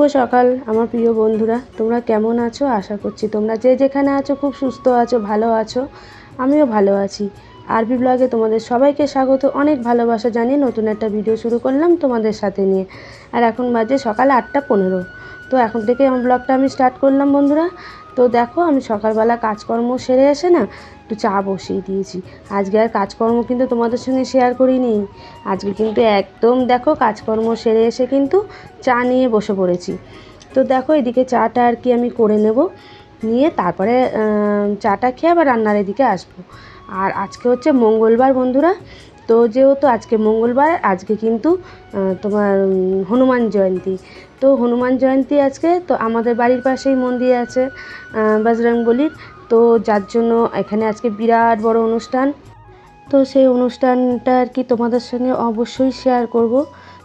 শুভ সকাল, আমার প্রিয় বন্ধুরা। তোমরা কেমন আছো? আশা করছি তোমরা যে যেখানে আছো খুব সুস্থ আছো, ভালো আছো। আমিও ভালো আছি। আরবি ব্লগে তোমাদের সবাইকে স্বাগত। অনেক ভালোবাসা জানিয়ে নতুন একটা ভিডিও শুরু করলাম তোমাদের সাথে নিয়ে। আর এখন বাজে সকাল আটটা পনেরো। তো এখন থেকে আমার ব্লগটা আমি স্টার্ট করলাম, বন্ধুরা। তো দেখো, আমি সকালবেলা কাজকর্ম সেরে এসে না একটু চা বসিয়ে দিয়েছি। আজকে আর কাজকর্ম কিন্তু তোমাদের সঙ্গে শেয়ার করিনি। আজকে কিন্তু একদম দেখো কাজকর্ম সেরে এসে কিন্তু চা নিয়ে বসে পড়েছি। তো দেখো, এদিকে চাটা আর কি আমি করে নেব। নিয়ে তারপরে চাটা খেয়ে আবার রান্নার এদিকে আসব। আর আজকে হচ্ছে মঙ্গলবার বন্ধুরা তো যেহেতু আজকে মঙ্গলবার, আজকে কিন্তু তোমার হনুমান জয়ন্তী। তো হনুমান জয়ন্তী আজকে, তো আমাদের বাড়ির পাশেই মন্দির আছে বজরংবলির তো যার জন্য এখানে আজকে বিরাট বড় অনুষ্ঠান। তো সেই অনুষ্ঠানটা আর কি তোমাদের সঙ্গে অবশ্যই শেয়ার করব।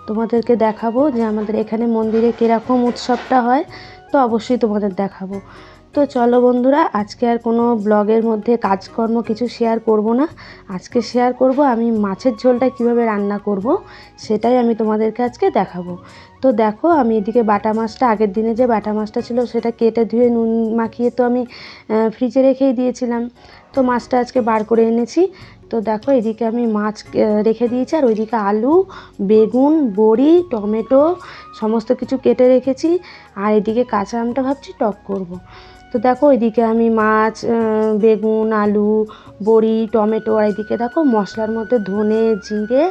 তোমাদেরকে দেখাবো যে আমাদের এখানে মন্দিরে কীরকম উৎসবটা হয়, তো অবশ্যই তোমাদের দেখাবো। তো চলো বন্ধুরা, আজকে আর কোনো ব্লগের মধ্যে কাজকর্ম কিছু শেয়ার করব না। আজকে শেয়ার করব আমি মাছের ঝোলটা কীভাবে রান্না করব, সেটাই আমি তোমাদেরকে আজকে দেখাবো। তো দেখো, আমি এদিকে বাটা মাছটা, আগের দিনে যে বাটা মাছটা ছিল, সেটা কেটে ধুয়ে নুন মাখিয়ে তো আমি ফ্রিজে রেখেই দিয়েছিলাম। তো মাছটা আজকে বার করে এনেছি। তো দেখো, এদিকে আমি মাছ রেখে দিয়েছি, আর ওইদিকে আলু, বেগুন, বড়ি, টমেটো, সমস্ত কিছু কেটে রেখেছি। আর এদিকে কাঁচা আমটা ভাবছি টক করব। তো দেখো, এদিকে আমি মাছ বেগুন, আলু, বড়ি, টমেটো, আর এদিকে দেখো মশলার মধ্যে ধনে, জিরে,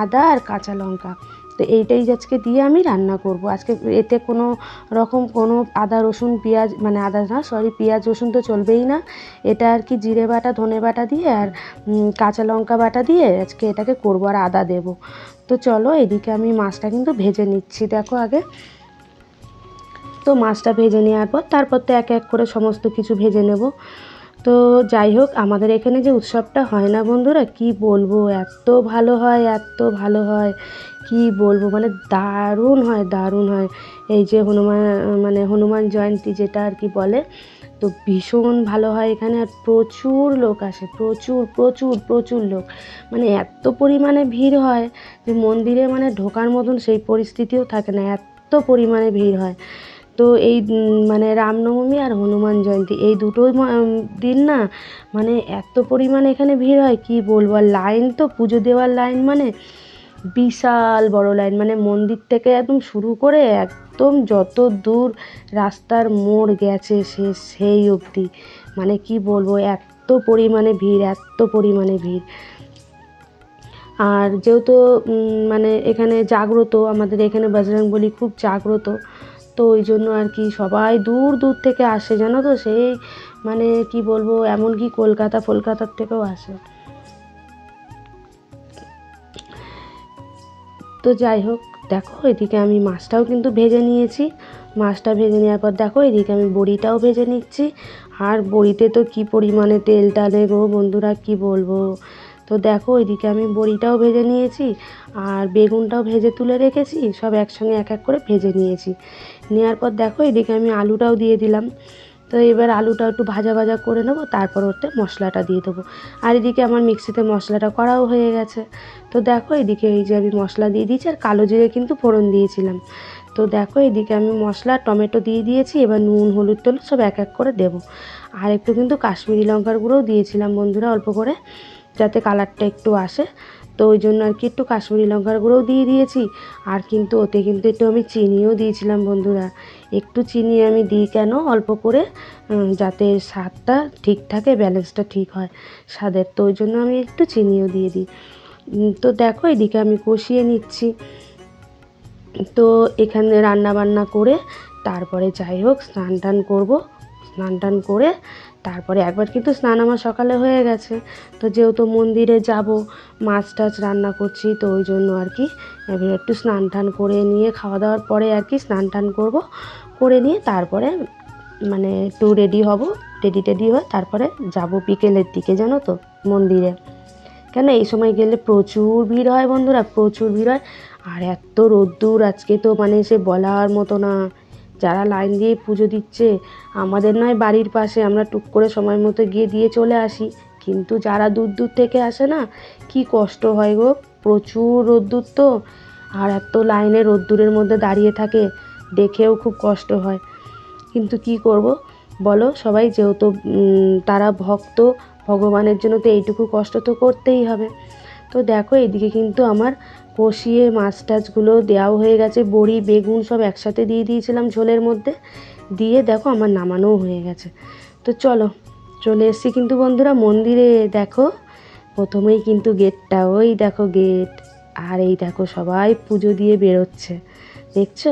আদা আর কাঁচা লঙ্কা। তো এইটাই আজকে দিয়ে আমি রান্না করব। আজকে এতে কোনো রকম কোনো আদা, রসুন, পেঁয়াজ মানে আদা না সরি পেঁয়াজ, রসুন তো চলবেই না। এটা আর কি জিরে বাটা, ধনে বাটা দিয়ে আর কাঁচা লঙ্কা বাটা দিয়ে আজকে এটাকে করব আর আদা দেব। তো চলো, এদিকে আমি মাছটা কিন্তু ভেজে নিচ্ছি। দেখো আগে। তো মাছটা ভেজে নেওয়ার পর তারপর তো এক এক করে সমস্ত কিছু ভেজে নেব। তো যাই হোক, আমাদের এখানে যে উৎসবটা হয় না বন্ধুরা, কি বলব? এত ভালো হয়, এত ভালো হয়। কি বলব? মানে দারুণ হয় দারুণ হয়। এই যে হনুমান মানে হনুমান জয়ন্তী যেটা আর কি বলে, তো ভীষণ ভালো হয় এখানে। আর প্রচুর লোক আসে, প্রচুর প্রচুর প্রচুর লোক। মানে এত পরিমাণে ভিড় হয় যে মন্দিরে মানে ঢোকার মতন সেই পরিস্থিতিও থাকে না। এত পরিমাণে ভিড় হয়। তো এই মানে রামনবমী আর হনুমান জয়ন্তী, এই দুটো দিন না মানে এত পরিমাণ এখানে ভিড় হয়, কি বলব? আর লাইন তো পুজো দেওয়ার লাইন মানে বিশাল বড় লাইন মানে মন্দির থেকে একদম শুরু করে একদম যত দূর রাস্তার মোড় গেছে সে সেই অবধি। মানে কি বলব? এত পরিমাণে ভিড়, এত পরিমাণে ভিড়। আর যেহেতু মানে এখানে জাগ্রত, আমাদের এখানে বজরংবলী খুব জাগ্রত তো ওই জন্য আর কি সবাই দূর দূর থেকে আসে, জানো তো? সেই মানে কি বলব এমনকি কলকাতা, ফলকাতার থেকেও আসে। তো যাই হোক, দেখো, এদিকে আমি মাছটাও কিন্তু ভেজে নিয়েছি। মাছটা ভেজে নেওয়ার পর দেখো, এদিকে আমি বড়িটাও ভেজে নিচ্ছি। আর বড়িতে তো কি পরিমাণে তেল টানে গো বন্ধুরা, কি বলব? তো দেখো, এদিকে আমি বড়িটাও ভেজে নিয়েছি আর বেগুনটাও ভেজে তুলে রেখেছি, সব একসঙ্গে এক এক করে ভেজে নিয়েছি। নেওয়ার পর দেখো, এদিকে আমি আলুটাও দিয়ে দিলাম। তো এবার আলুটা একটু ভাজা ভাজা করে নেব, তারপর ওতে মশলাটা দিয়ে দেবো। আর এদিকে আমার মিক্সিতে মশলাটা করাও হয়ে গেছে। তো দেখো, এদিকে এই যে আমি মশলা দিয়ে দিয়েছি আর কালো জিরে কিন্তু ফোড়ন দিয়েছিলাম। তো দেখো, এদিকে আমি মশলা, টমেটো দিয়ে দিয়েছি, এবার নুন, হলুদ টলুদ সব এক এক করে দেবো। আর একটু কিন্তু কাশ্মীরি লঙ্কার গুঁড়োও দিয়েছিলাম বন্ধুরা, অল্প করে। যাতে কালারটা একটু আসে। তো ওই জন্য আর কি একটু কাশ্মীরি লঙ্কার গুঁড়োও দিয়ে দিয়েছি। আর কিন্তু ওতে কিন্তু একটু আমি চিনিও দিয়েছিলাম বন্ধুরা। একটু চিনি আমি দিই কেন? অল্প করে যাতে স্বাদটা ঠিক থাকে, ব্যালেন্সটা ঠিক হয় স্বাদের। তো ওই জন্য আমি একটু চিনিও দিয়ে দিই। তো দেখো এদিকে আমি কষিয়ে নিচ্ছি। তো এখানে রান্না বান্না করে তারপরে যাই হোক স্নান টান করব। স্নান টান করে তারপরে একবার কিন্তু স্নান আমার সকালে হয়ে গেছে। তো যেহেতু মন্দিরে যাব, মাছ টাছ রান্না করছি, তো ওই জন্য আর কি এবার একটু স্নান টান করে নিয়ে খাওয়া দাওয়ার পরে আর কি স্নান টান করব, করে নিয়ে তারপরে মানে একটু রেডি হব রেডি টেডি হয়ে তারপরে যাব বিকেলের দিকে জানো তো মন্দিরে। কেন এই সময় গেলে প্রচুর ভিড় হয় বন্ধুরা, প্রচুর ভিড় হয়। আর এত রোদ্দুর আজকে তো মানে সে বলার মতো না। যারা লাইন দিয়ে পুজো দিচ্ছে, আমাদের নয় বাড়ির পাশে আমরা টুক করে সময় মতো গিয়ে দিয়ে চলে আসি। কিন্তু যারা দূর দূর থেকে আসে না, কি কষ্ট হয় গো। প্রচুর রোদ্দুর তো, আর এত লাইনে রোদ্দুরের মধ্যে দাঁড়িয়ে থাকে, দেখেও খুব কষ্ট হয়। কিন্তু কি করব? বলো, সবাই যেহেতু তারা ভক্ত, ভগবানের জন্য তো এইটুকু কষ্ট তো করতেই হবে। তো দেখো, এদিকে কিন্তু আমার কষিয়ে মাছ টাছগুলো দেওয়াও হয়ে গেছে। বড়ি, বেগুন সব একসাথে দিয়ে দিয়েছিলাম ঝোলের মধ্যে। দিয়ে দেখো আমার নামানোও হয়ে গেছে। তো চলো, চলে এসেছি কিন্তু বন্ধুরা মন্দিরে। দেখো, প্রথমেই কিন্তু গেটটা, ওই দেখো গেট। আর এই দেখো সবাই পুজো দিয়ে বেরোচ্ছে। দেখছ?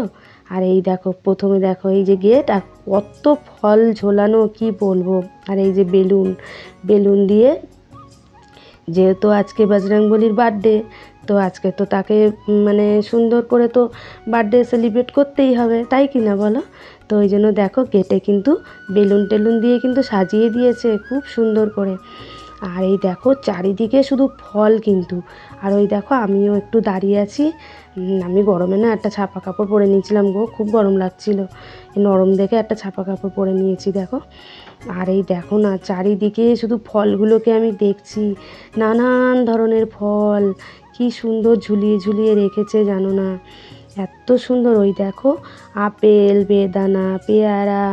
আর এই দেখো, প্রথমে দেখো এই যে গেট, আর কত ফল ঝোলানো, কি বলব? আর এই যে বেলুন বেলুন দিয়ে যেহেতু আজকে বজরংবলির বার্থডে তো আজকে তো তাকে মানে সুন্দর করে তো বার্থডে সেলিব্রেট করতেই হবে, তাই কি না বলো? তো ওই জন্য দেখো গেটে কিন্তু বেলুন টেলুন দিয়ে কিন্তু সাজিয়ে দিয়েছে, খুব সুন্দর করে। আর এই দেখো চারিদিকে শুধু ফল কিন্তু। আর ওই দেখো আমিও একটু দাঁড়িয়ে আছি। আমি গরমে না একটা ছাপা কাপড় পরে নিয়েছিলাম গো, খুব গরম লাগছিল। নরম দেখে একটা ছাপা কাপড় পরে নিয়েছি, দেখো। আর এই দেখো না, চারিদিকে শুধু ফলগুলোকে আমি দেখছি, নানান ধরনের ফল। কি সুন্দর ঝুলিয়ে ঝুলিয়ে রেখেছে জানো না? এত সুন্দর ওই দেখো, আপেল, বেদানা, পেয়ারা,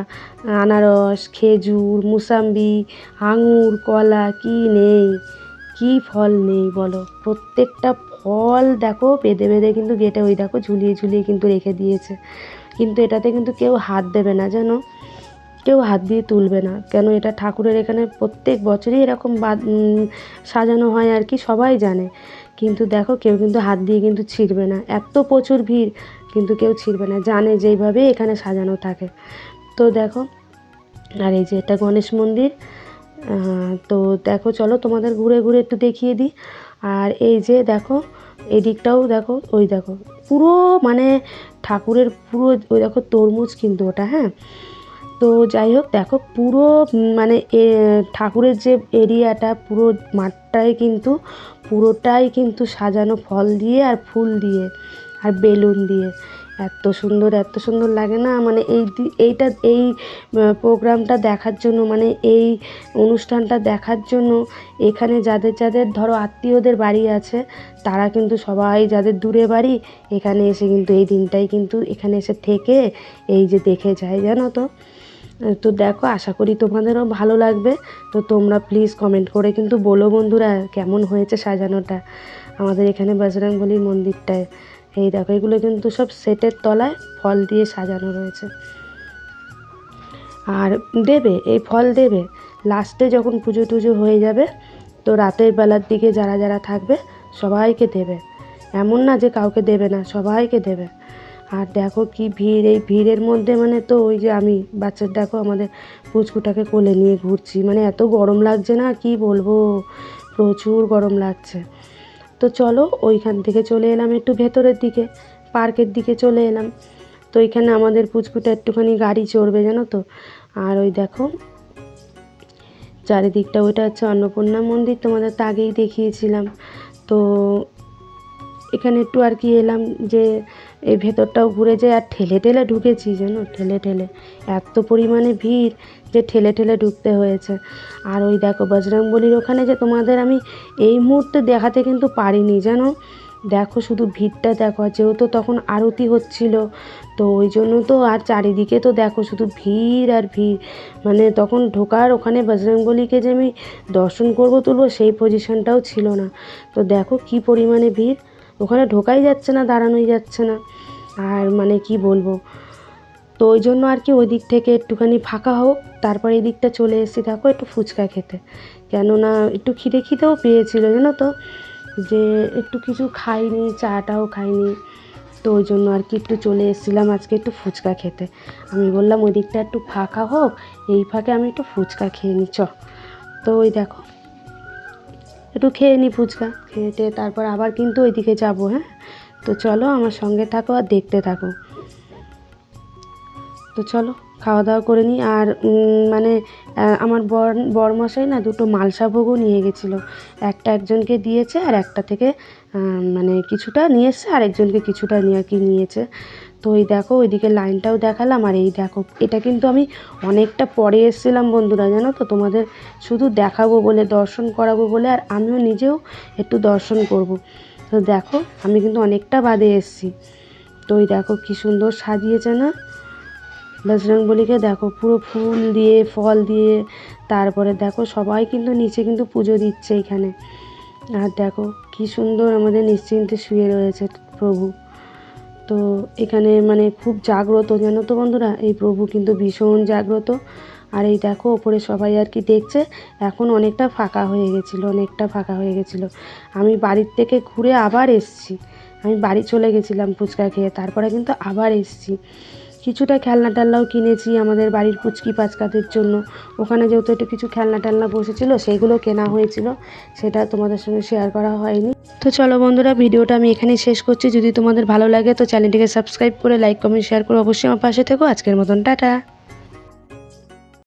আনারস, খেজুর, মুসাম্বি, আঙুর, কলা, কি নেই? কি ফল নেই বলো? প্রত্যেকটা ফল দেখো বেঁধে বেঁধে কিন্তু গেটে ওই দেখো ঝুলিয়ে ঝুলিয়ে কিন্তু রেখে দিয়েছে। কিন্তু এটাতে কিন্তু কেউ হাত দেবে না জানো? কেউ হাত দিয়ে তুলবে না। কেন এটা ঠাকুরের এখানে প্রত্যেক বছরই এরকম সাজানো হয় আর কি সবাই জানে। কিন্তু দেখো কেউ কিন্তু হাত দিয়ে কিন্তু ছিঁড়বে না। এত প্রচুর ভিড় কিন্তু কেউ ছিঁড়বে না, জানে যেইভাবে এখানে সাজানো থাকে। তো দেখো, আর এই যে এটা গণেশ মন্দির তো দেখো চলো তোমাদের ঘুরে ঘুরে একটু দেখিয়ে দিই। আর এই যে দেখো, এদিকটাও দেখো, ওই দেখো, পুরো মানে ঠাকুরের পুরো ওই দেখো তরমুজ কিন্তু ওটা হ্যাঁ? তো যাই হোক, দেখো পুরো মানে ঠাকুরের যে এরিয়াটা, পুরো মাঠটাই কিন্তু, পুরোটাই কিন্তু সাজানো ফল দিয়ে আর ফুল দিয়ে আর বেলুন দিয়ে। এত সুন্দর এত সুন্দর লাগে না? মানে এই এইটা, এই প্রোগ্রামটা দেখার জন্য মানে এই অনুষ্ঠানটা দেখার জন্য এখানে যাদের যাদের ধরো আত্মীয়দের বাড়ি আছে, তারা কিন্তু সবাই যাদের দূরে বাড়ি, এখানে এসে কিন্তু এই দিনটাই কিন্তু এখানে এসে থেকে এই যে দেখে যায়, জানো তো? তো দেখো, আশা করি তোমাদেরও ভালো লাগবে। তো তোমরা প্লিজ কমেন্ট করে কিন্তু বলো বন্ধুরা, কেমন হয়েছে সাজানোটা আমাদের এখানে বজরংবলির মন্দিরটায়। এই দেখো, এগুলো কিন্তু সব সেটের তলায় ফল দিয়ে সাজানো রয়েছে। আর দেবে, এই ফল দেবে লাস্টে যখন পুজো টুজো হয়ে যাবে, তো রাতের বেলার দিকে যারা যারা থাকবে, সবাইকে দেবে। এমন না যে কাউকে দেবে না, সবাইকে দেবে। আর দেখো কি ভিড়, এই ভিড়ের মধ্যে মানে তো ওই যে আমি বাচ্চার দেখো আমাদের পুচকুটাকে কোলে নিয়ে ঘুরছি। মানে এত গরম লাগছে না, কি বলব? প্রচুর গরম লাগছে। তো চলো ওইখান থেকে চলে এলাম একটু ভেতরের দিকে, পার্কের দিকে চলে এলাম। তো এখানে আমাদের পুচকুটা একটুখানি গাড়ি চড়বে, জানো তো? আর ওই দেখো, চারিদিকটা, ওইটা হচ্ছে অন্নপূর্ণা মন্দির, তোমাদের তো আগেই দেখিয়েছিলাম। তো এখানে একটু আর কি এলাম যে এই ভেতরটাও ঘুরে যায় আর ঠেলে ঠেলে ঢুকেছি জানো? ঠেলে ঠেলে। এত পরিমাণে ভিড় যে ঠেলে ঠেলে ঢুকতে হয়েছে। আর ওই দেখো বজরংবলির ওখানে যে তোমাদের আমি এই মুহূর্তে দেখাতে কিন্তু পারিনি, জানো? দেখো শুধু ভিড়টা দেখো যেহেতু তখন আরতি হচ্ছিল, তো ওই জন্য তো আর চারিদিকে তো দেখো শুধু ভিড় আর ভিড়। মানে তখন ঢোকার ওখানে বজরংবলিকে যে আমি দর্শন করব তুলবো সেই পজিশনটাও ছিল না। তো দেখো কি পরিমাণে ভিড়। ওখানে ঢোকাই যাচ্ছে না, দাঁড়ানোই যাচ্ছে না। আর মানে কি বলব? তো ওই জন্য আর কি ওই দিক থেকে একটুখানি ফাঁকা হোক, তারপর এই দিকটা চলে এসেছি। দেখো একটু ফুচকা খেতে। কেননা একটু খিদে খিদেও পেয়েছিল, জানো তো? যে একটু কিছু খাইনি, চাটাও খাইনি। তো ওই জন্য আর কি একটু চলে এসেছিলাম আজকে একটু ফুচকা খেতে। আমি বললাম ওই দিকটা একটু ফাঁকা হোক, এই ফাঁকে আমি একটু ফুচকা খেয়ে নিই চ। তো ওই দেখো। একটু খেয়ে নিই ফুচকা। খেয়ে টেয়ে তারপর আবার কিন্তু ওইদিকে যাব হ্যাঁ? তো চলো আমার সঙ্গে থাকো আর দেখতে থাকো। তো চলো খাওয়া দাওয়া করে নিই আর মানে আমার বর, বরমশাই না দুটো মালসা ভোগও নিয়ে গেছিল। একটা একজনকে দিয়েছে আর একটা থেকে মানে কিছুটা নিয়ে এসছে আর একজনকে কিছুটা নিয়ে কি নিয়েছে। তো এই দেখো, ওইদিকে লাইনটাও দেখালাম আর এই দেখো, এটা কিন্তু আমি অনেকটা পরে এসেছিলাম বন্ধুরা, জানো তো? তোমাদের শুধু দেখাবো বলে, দর্শন করাবো বলে, আর আমিও নিজেও একটু দর্শন করব। তো দেখো, আমি কিন্তু অনেকটা বাদে এসেছি। তো ওই দেখো, কি সুন্দর সাজিয়েছে না? বজরংবলীকে দেখো, পুরো ফুল দিয়ে, ফল দিয়ে, তারপরে দেখো, সবাই কিন্তু নিচে কিন্তু পুজো দিচ্ছে এখানে। আর দেখো, কি সুন্দর আমাদের নিশ্চিন্তে শুয়ে রয়েছে প্রভু। তো এখানে মানে খুব জাগ্রত, জানো তো বন্ধুরা? এই প্রভু কিন্তু ভীষণ জাগ্রত। আর এই দেখো, ওপরে সবাই আর কি দেখছে, এখন অনেকটা ফাঁকা হয়ে গেছিল, অনেকটা ফাঁকা হয়ে গেছিল। আমি বাড়ির থেকে ঘুরে আবার এসছি। আমি বাড়ি চলে গেছিলাম ফুচকা খেয়ে, তারপরে কিন্তু আবার এসছি। কিছুটা খেলনা টেলনাও কিনেছি আমাদের বাড়ির পুচকি পাচকাদের জন্য। ওখানে যেহেতু একটু কিছু খেলনা টেলনা বসেছিল সেইগুলো কেনা হয়েছিল। সেটা তোমাদের সঙ্গে শেয়ার করা হয়নি। তো চলো বন্ধুরা, ভিডিওটা আমি এখানেই শেষ করছি। যদি তোমাদের ভালো লাগে তো চ্যানেলটিকে সাবস্ক্রাইব করে লাইক কমেন্ট শেয়ার করে অবশ্যই আমার পাশে থেকো। আজকের মতন, টাটা!